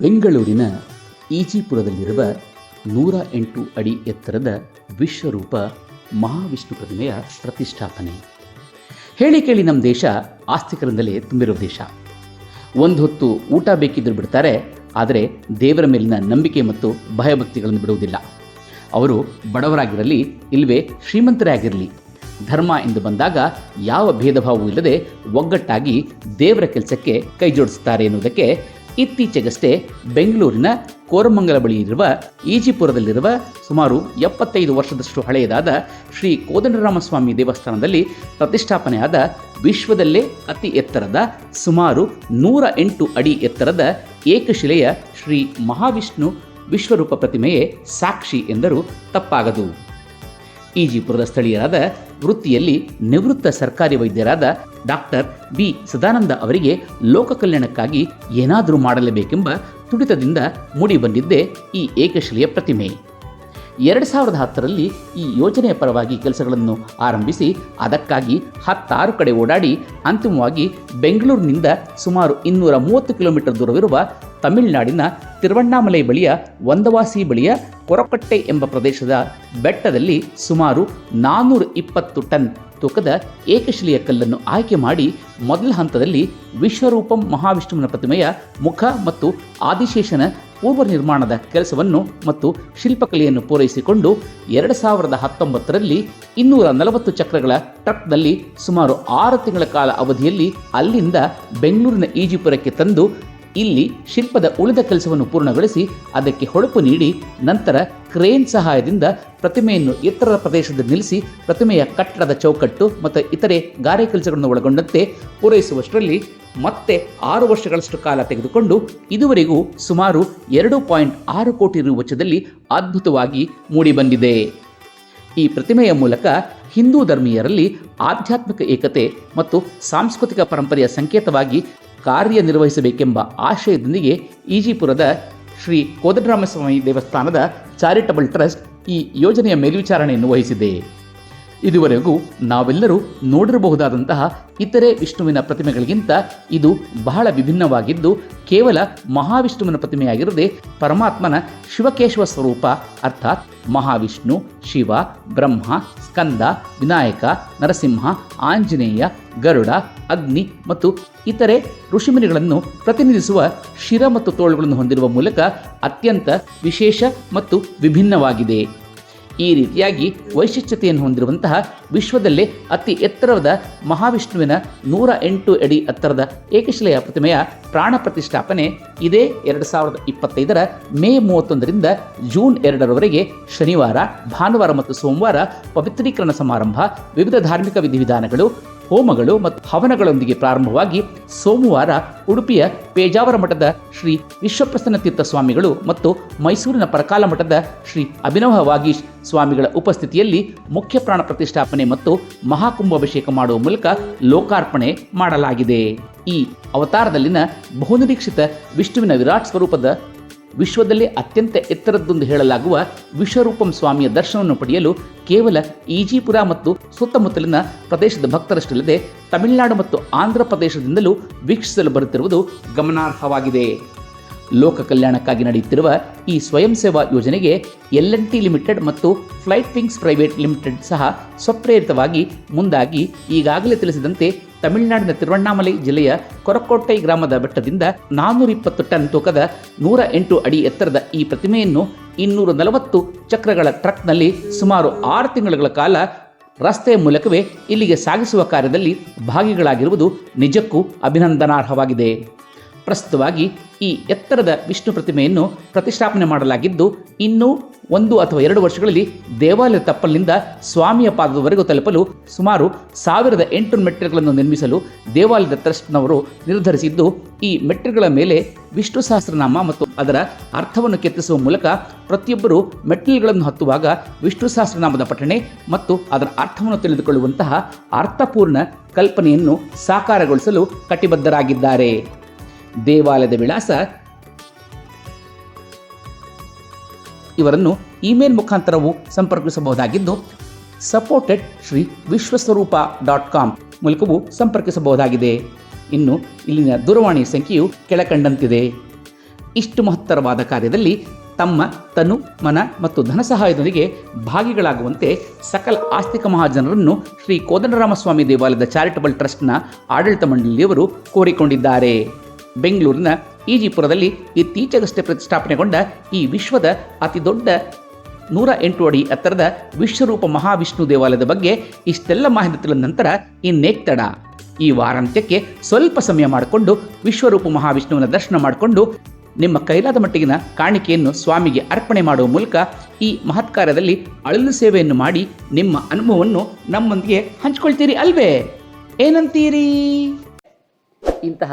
ಬೆಂಗಳೂರಿನ ಈಜಿಪುರದಲ್ಲಿರುವ ನೂರ ಎಂಟು ಅಡಿ ಎತ್ತರದ ವಿಶ್ವರೂಪ ಮಹಾವಿಷ್ಣು ಪ್ರತಿಮೆಯ ಪ್ರತಿಷ್ಠಾಪನೆ. ಹೇಳಿ ಕೇಳಿ ನಮ್ಮ ದೇಶ ಆಸ್ತಿಕರಿಂದಲೇ ತುಂಬಿರೋ ದೇಶ. ಒಂದು ಹೊತ್ತು ಊಟ ಬೇಕಿದ್ದರೂ ಬಿಡ್ತಾರೆ, ಆದರೆ ದೇವರ ಮೇಲಿನ ನಂಬಿಕೆ ಮತ್ತು ಭಯಭಕ್ತಿಗಳನ್ನು ಬಿಡುವುದಿಲ್ಲ. ಅವರು ಬಡವರಾಗಿರಲಿ ಇಲ್ಲವೇ ಶ್ರೀಮಂತರೇ ಆಗಿರಲಿ ಧರ್ಮ ಎಂದು ಬಂದಾಗ ಯಾವ ಭೇದ ಭಾವವೂ ಇಲ್ಲದೆ ಒಗ್ಗಟ್ಟಾಗಿ ದೇವರ ಕೆಲಸಕ್ಕೆ ಕೈ ಜೋಡಿಸುತ್ತಾರೆ ಎನ್ನುವುದಕ್ಕೆ ಇತ್ತೀಚೆಗಷ್ಟೇ ಬೆಂಗಳೂರಿನ ಕೋರಮಂಗಲ ಬಳಿ ಇರುವ ಈಜಿಪುರದಲ್ಲಿರುವ ಸುಮಾರು ಎಪ್ಪತ್ತೈದು ವರ್ಷದಷ್ಟು ಹಳೆಯದಾದ ಶ್ರೀ ಕೋದಂಡರಾಮಸ್ವಾಮಿ ದೇವಸ್ಥಾನದಲ್ಲಿ ಪ್ರತಿಷ್ಠಾಪನೆಯಾದ ವಿಶ್ವದಲ್ಲೇ ಅತಿ ಎತ್ತರದ ಸುಮಾರು ನೂರ ಎಂಟು ಅಡಿ ಎತ್ತರದ ಏಕಶಿಲೆಯ ಶ್ರೀ ಮಹಾವಿಷ್ಣು ವಿಶ್ವರೂಪ ಪ್ರತಿಮೆಯೇ ಸಾಕ್ಷಿ ಎಂದರೂ ತಪ್ಪಾಗದು. ಈಜಿಪುರದ ಸ್ಥಳೀಯರಾದ ವೃತ್ತಿಯಲ್ಲಿ ನಿವೃತ್ತ ಸರ್ಕಾರಿ ವೈದ್ಯರಾದ ಡಾಕ್ಟರ್ ಬಿ ಸದಾನಂದ ಅವರಿಗೆ ಲೋಕ ಕಲ್ಯಾಣಕ್ಕಾಗಿ ಏನಾದರೂ ಮಾಡಲೇಬೇಕೆಂಬ ತುಡಿತದಿಂದ ಮೂಡಿ ಬಂದಿದ್ದೇ ಈ ಏಕಶಿಲೆಯ ಪ್ರತಿಮೆ. ಎರಡು ಸಾವಿರದ ಹತ್ತರಲ್ಲಿ ಈ ಯೋಜನೆಯ ಪರವಾಗಿ ಕೆಲಸಗಳನ್ನು ಆರಂಭಿಸಿ ಅದಕ್ಕಾಗಿ ಹತ್ತಾರು ಕಡೆ ಓಡಾಡಿ ಅಂತಿಮವಾಗಿ ಬೆಂಗಳೂರಿನಿಂದ ಸುಮಾರು ಇನ್ನೂರ ಮೂವತ್ತು ಕಿಲೋಮೀಟರ್ ದೂರವಿರುವ ತಮಿಳುನಾಡಿನ ತಿರುವಣ್ಣಾಮಲೈ ಬಳಿಯ ವಂದವಾಸಿ ಬಳಿಯ ಕೊರಕಟ್ಟೆ ಎಂಬ ಪ್ರದೇಶದ ಬೆಟ್ಟದಲ್ಲಿ ಸುಮಾರು ನಾನ್ನೂರ ಇಪ್ಪತ್ತು ಟನ್ ತೂಕದ ಏಕಶಿಲೆಯ ಕಲ್ಲನ್ನು ಆಯ್ಕೆ ಮಾಡಿ ಮೊದಲ ಹಂತದಲ್ಲಿ ವಿಶ್ವರೂಪಂ ಮಹಾವಿಷ್ಣುವಿನ ಪ್ರತಿಮೆಯ ಮುಖ ಮತ್ತು ಆದಿಶೇಷನ ಪೂರ್ವ ನಿರ್ಮಾಣದ ಕೆಲಸವನ್ನು ಮತ್ತು ಶಿಲ್ಪಕಲೆಯನ್ನು ಪೂರೈಸಿಕೊಂಡು ಎರಡು ಸಾವಿರದ ಹತ್ತೊಂಬತ್ತರಲ್ಲಿ ಇನ್ನೂರ ನಲವತ್ತು ಚಕ್ರಗಳ ಟ್ರಕ್ನಲ್ಲಿ ಸುಮಾರು ಆರು ತಿಂಗಳ ಕಾಲ ಅವಧಿಯಲ್ಲಿ ಅಲ್ಲಿಂದ ಬೆಂಗಳೂರಿನ ಈಜಿಪುರಕ್ಕೆ ತಂದು ಇಲ್ಲಿ ಶಿಲ್ಪದ ಉಳಿದ ಕೆಲಸವನ್ನು ಪೂರ್ಣಗೊಳಿಸಿ ಅದಕ್ಕೆ ಹೊಳಪು ನೀಡಿ ನಂತರ ಕ್ರೇನ್ ಸಹಾಯದಿಂದ ಪ್ರತಿಮೆಯನ್ನು ಎತ್ತರದ ಪ್ರದೇಶದಲ್ಲಿ ನಿಲ್ಲಿಸಿ ಪ್ರತಿಮೆಯ ಕಟ್ಟಡದ ಚೌಕಟ್ಟು ಮತ್ತು ಇತರೆ ಗಾರೆ ಕೆಲಸಗಳನ್ನು ಒಳಗೊಂಡಂತೆ ಪೂರೈಸುವಷ್ಟರಲ್ಲಿ ಮತ್ತೆ ಆರು ವರ್ಷಗಳಷ್ಟು ಕಾಲ ತೆಗೆದುಕೊಂಡು ಇದುವರೆಗೂ ಸುಮಾರು ಎರಡು ಪಾಯಿಂಟ್ ಆರು ಕೋಟಿ ರು ವೆಚ್ಚದಲ್ಲಿ ಅದ್ಭುತವಾಗಿ ಮೂಡಿಬಂದಿದೆ. ಈ ಪ್ರತಿಮೆಯ ಮೂಲಕ ಹಿಂದೂ ಧರ್ಮೀಯರಲ್ಲಿ ಆಧ್ಯಾತ್ಮಿಕ ಏಕತೆ ಮತ್ತು ಸಾಂಸ್ಕೃತಿಕ ಪರಂಪರೆಯ ಸಂಕೇತವಾಗಿ ಕಾರ್ಯನಿರ್ವಹಿಸಬೇಕೆಂಬ ಆಶಯದೊಂದಿಗೆ ಈಜಿಪುರದ ಶ್ರೀ ಕೋದಂಡರಾಮಸ್ವಾಮಿ ದೇವಸ್ಥಾನದ ಚಾರಿಟಬಲ್ ಟ್ರಸ್ಟ್ ಈ ಯೋಜನೆಯ ಮೇಲ್ವಿಚಾರಣೆಯನ್ನು ವಹಿಸಿದೆ. ಇದುವರೆಗೂ ನಾವೆಲ್ಲರೂ ನೋಡಿರಬಹುದಾದಂತಹ ಇತರೆ ವಿಷ್ಣುವಿನ ಪ್ರತಿಮೆಗಳಿಗಿಂತ ಇದು ಬಹಳ ವಿಭಿನ್ನವಾಗಿದ್ದು, ಕೇವಲ ಮಹಾವಿಷ್ಣುವಿನ ಪ್ರತಿಮೆಯಾಗಿರದೆ ಪರಮಾತ್ಮನ ಶಿವಕೇಶವ ಸ್ವರೂಪ, ಅರ್ಥಾತ್ ಮಹಾವಿಷ್ಣು, ಶಿವ, ಬ್ರಹ್ಮ, ಸ್ಕಂದ, ವಿನಾಯಕ, ನರಸಿಂಹ, ಆಂಜನೇಯ, ಗರುಡ, ಅಗ್ನಿ ಮತ್ತು ಇತರೆ ಋಷಿಮುನಿಗಳನ್ನು ಪ್ರತಿನಿಧಿಸುವ ಶಿರ ಮತ್ತು ತೋಳುಗಳನ್ನು ಹೊಂದಿರುವ ಮೂಲಕ ಅತ್ಯಂತ ವಿಶೇಷ ಮತ್ತು ವಿಭಿನ್ನವಾಗಿದೆ. ಈ ರೀತಿಯಾಗಿ ವೈಶಿಷ್ಟ್ಯತೆಯನ್ನು ಹೊಂದಿರುವಂತಹ ವಿಶ್ವದಲ್ಲೇ ಅತಿ ಎತ್ತರವಾದ ಮಹಾವಿಷ್ಣುವಿನ ನೂರ ಎಂಟು ಅಡಿ ಎತ್ತರದ ಏಕಶಿಲೆಯ ಪ್ರತಿಮೆಯ ಪ್ರಾಣ ಪ್ರತಿಷ್ಠಾಪನೆ ಇದೇ ಎರಡು ಸಾವಿರದ ಇಪ್ಪತ್ತೈದರ ಮೇ ಮೂವತ್ತೊಂದರಿಂದ ಜೂನ್ ಎರಡರವರೆಗೆ ಶನಿವಾರ, ಭಾನುವಾರ ಮತ್ತು ಸೋಮವಾರ ಪವಿತ್ರೀಕರಣ ಸಮಾರಂಭ, ವಿವಿಧ ಧಾರ್ಮಿಕ ವಿಧಿವಿಧಾನಗಳು ಹೋಮಗಳು ಮತ್ತು ಹವನಗಳೊಂದಿಗೆ ಪ್ರಾರಂಭವಾಗಿ ಸೋಮವಾರ ಉಡುಪಿಯ ಪೇಜಾವರ ಮಠದ ಶ್ರೀ ವಿಶ್ವಪ್ರಸನ್ನ ತೀರ್ಥ ಸ್ವಾಮಿಗಳು ಮತ್ತು ಮೈಸೂರಿನ ಪರಕಾಲ ಮಠದ ಶ್ರೀ ಅಭಿನವ ವಾಗೀಶ್ ಸ್ವಾಮಿಗಳ ಉಪಸ್ಥಿತಿಯಲ್ಲಿ ಮುಖ್ಯ ಪ್ರಾಣ ಪ್ರತಿಷ್ಠಾಪನೆ ಮತ್ತು ಮಹಾಕುಂಭಾಭಿಷೇಕ ಮಾಡುವ ಮೂಲಕ ಲೋಕಾರ್ಪಣೆ ಮಾಡಲಾಗಿದೆ. ಈ ಅವತಾರದಲ್ಲಿನ ಬಹುನಿರೀಕ್ಷಿತ ವಿಷ್ಣುವಿನ ವಿರಾಟ್ ಸ್ವರೂಪದ ವಿಶ್ವದಲ್ಲೇ ಅತ್ಯಂತ ಎತ್ತರದ್ದೊಂದು ಹೇಳಲಾಗುವ ವಿಶ್ವರೂಪಂ ಸ್ವಾಮಿಯ ದರ್ಶನವನ್ನು ಪಡೆಯಲು ಕೇವಲ ಈಜಿಪುರ ಮತ್ತು ಸುತ್ತಮುತ್ತಲಿನ ಪ್ರದೇಶದ ಭಕ್ತರಷ್ಟಲ್ಲದೆ ತಮಿಳುನಾಡು ಮತ್ತು ಆಂಧ್ರ ಪ್ರದೇಶದಿಂದಲೂ ವೀಕ್ಷಿಸಲು ಬರುತ್ತಿರುವುದು ಗಮನಾರ್ಹವಾಗಿದೆ. ಲೋಕ ಕಲ್ಯಾಣಕ್ಕಾಗಿ ನಡೆಯುತ್ತಿರುವ ಈ ಸ್ವಯಂ ಸೇವಾ ಯೋಜನೆಗೆ ಎಲ್ ಎನ್ ಟಿ ಲಿಮಿಟೆಡ್ ಮತ್ತು ಫ್ಲೈಟ್ ವಿಂಗ್ಸ್ ಪ್ರೈವೇಟ್ ಲಿಮಿಟೆಡ್ ಸಹ ಸ್ವಪ್ರೇರಿತವಾಗಿ ಮುಂದಾಗಿ ಈಗಾಗಲೇ ತಿಳಿಸಿದಂತೆ ತಮಿಳುನಾಡಿನ ತಿರುವಣ್ಣಾಮಲೈ ಜಿಲ್ಲೆಯ ಕೊರಕೋಟೈ ಗ್ರಾಮದ ಬೆಟ್ಟದಿಂದ ನಾನ್ನೂರ ಇಪ್ಪತ್ತು ಟನ್ ತೂಕದ ನೂರ ಎಂಟು ಅಡಿ ಎತ್ತರದ ಈ ಪ್ರತಿಮೆಯನ್ನು ಇನ್ನೂರ ನಲವತ್ತು ಚಕ್ರಗಳ ಟ್ರಕ್ನಲ್ಲಿ ಸುಮಾರು ಆರು ತಿಂಗಳುಗಳ ಕಾಲ ರಸ್ತೆಯ ಮೂಲಕವೇ ಇಲ್ಲಿಗೆ ಸಾಗಿಸುವ ಕಾರ್ಯದಲ್ಲಿ ಭಾಗಿಗಳಾಗಿರುವುದು ನಿಜಕ್ಕೂ ಅಭಿನಂದನಾರ್ಹವಾಗಿದೆ. ಪ್ರಸ್ತುತವಾಗಿ ಈ ಎತ್ತರದ ವಿಷ್ಣು ಪ್ರತಿಮೆಯನ್ನು ಪ್ರತಿಷ್ಠಾಪನೆ ಮಾಡಲಾಗಿದ್ದು, ಇನ್ನೂ ಒಂದು ಅಥವಾ ಎರಡು ವರ್ಷಗಳಲ್ಲಿ ದೇವಾಲಯ ತಪ್ಪಲಿನಿಂದ ಸ್ವಾಮಿಯ ಪಾದದವರೆಗೂ ತಲುಪಲು ಸುಮಾರು ಸಾವಿರದ ಎಂಟು ಮೆಟ್ಟಿಲುಗಳನ್ನು ನಿರ್ಮಿಸಲು ದೇವಾಲಯದ ಟ್ರಸ್ಟ್ನವರು ನಿರ್ಧರಿಸಿದ್ದು, ಈ ಮೆಟ್ಟಿಲುಗಳ ಮೇಲೆ ವಿಷ್ಣು ಸಹಸ್ರನಾಮ ಮತ್ತು ಅದರ ಅರ್ಥವನ್ನು ಕೆತ್ತಿಸುವ ಮೂಲಕ ಪ್ರತಿಯೊಬ್ಬರು ಮೆಟ್ಟಿಲುಗಳನ್ನು ಹತ್ತುವಾಗ ವಿಷ್ಣು ಸಹಸ್ರನಾಮದ ಪಠಣೆ ಮತ್ತು ಅದರ ಅರ್ಥವನ್ನು ತಿಳಿದುಕೊಳ್ಳುವಂತಹ ಅರ್ಥಪೂರ್ಣ ಕಲ್ಪನೆಯನ್ನು ಸಾಕಾರಗೊಳಿಸಲು ಕಟಿಬದ್ಧರಾಗಿದ್ದಾರೆ. ದೇವಾಲಯದ ವಿಳಾಸ ಇವರನ್ನು ಇಮೇಲ್ ಮುಖಾಂತರವೂ ಸಂಪರ್ಕಿಸಬಹುದಾಗಿದ್ದು support at Shri Vishwaswaroopa dot com ಮೂಲಕವೂ ಸಂಪರ್ಕಿಸಬಹುದಾಗಿದೆ. ಇನ್ನು ಇಲ್ಲಿನ ದೂರವಾಣಿ ಸಂಖ್ಯೆಯು ಕೆಳಕಂಡಂತಿದೆ. ಇಷ್ಟು ಮಹತ್ತರವಾದ ಕಾರ್ಯದಲ್ಲಿ ತಮ್ಮ ತನು, ಮನ ಮತ್ತು ಧನ ಸಹಾಯದೊಂದಿಗೆ ಭಾಗಿಗಳಾಗುವಂತೆ ಸಕಲ ಆಸ್ತಿಕ ಮಹಾಜನರನ್ನು ಶ್ರೀ ಕೋದಂಡರಾಮಸ್ವಾಮಿ ದೇವಾಲಯದ ಚಾರಿಟಬಲ್ ಟ್ರಸ್ಟ್ನ ಆಡಳಿತ ಮಂಡಳಿಯವರು ಕೋರಿಕೊಂಡಿದ್ದಾರೆ. ಬೆಂಗಳೂರಿನ ಈಜಿಪುರದಲ್ಲಿ ಇತ್ತೀಚೆಗಷ್ಟೇ ಪ್ರತಿಷ್ಠಾಪನೆಗೊಂಡ ಈ ವಿಶ್ವದ ಅತಿ ದೊಡ್ಡ ನೂರ ಎಂಟು ಅಡಿ ಎತ್ತರದ ವಿಶ್ವರೂಪ ಮಹಾವಿಷ್ಣು ದೇವಾಲಯದ ಬಗ್ಗೆ ಇಷ್ಟೆಲ್ಲ ಮಾಹಿತಿ ತಿಳಿದ ನಂತರ ಈ ತಡ. ಈ ವಾರಾಂತ್ಯಕ್ಕೆ ಸ್ವಲ್ಪ ಸಮಯ ಮಾಡಿಕೊಂಡು ವಿಶ್ವರೂಪ ಮಹಾವಿಷ್ಣುವಿನ ದರ್ಶನ ಮಾಡಿಕೊಂಡು ನಿಮ್ಮ ಕೈಲಾದ ಮಟ್ಟಿಗಿನ ಕಾಣಿಕೆಯನ್ನು ಸ್ವಾಮಿಗೆ ಅರ್ಪಣೆ ಮಾಡುವ ಮೂಲಕ ಈ ಮಹತ್ ಕಾರ್ಯದಲ್ಲಿ ಅಳಲು ಸೇವೆಯನ್ನು ಮಾಡಿ ನಿಮ್ಮ ಅನುಭವವನ್ನು ನಮ್ಮೊಂದಿಗೆ ಹಂಚಿಕೊಳ್ತೀರಿ ಅಲ್ವೇ? ಏನಂತೀರಿ? ಇಂತಹ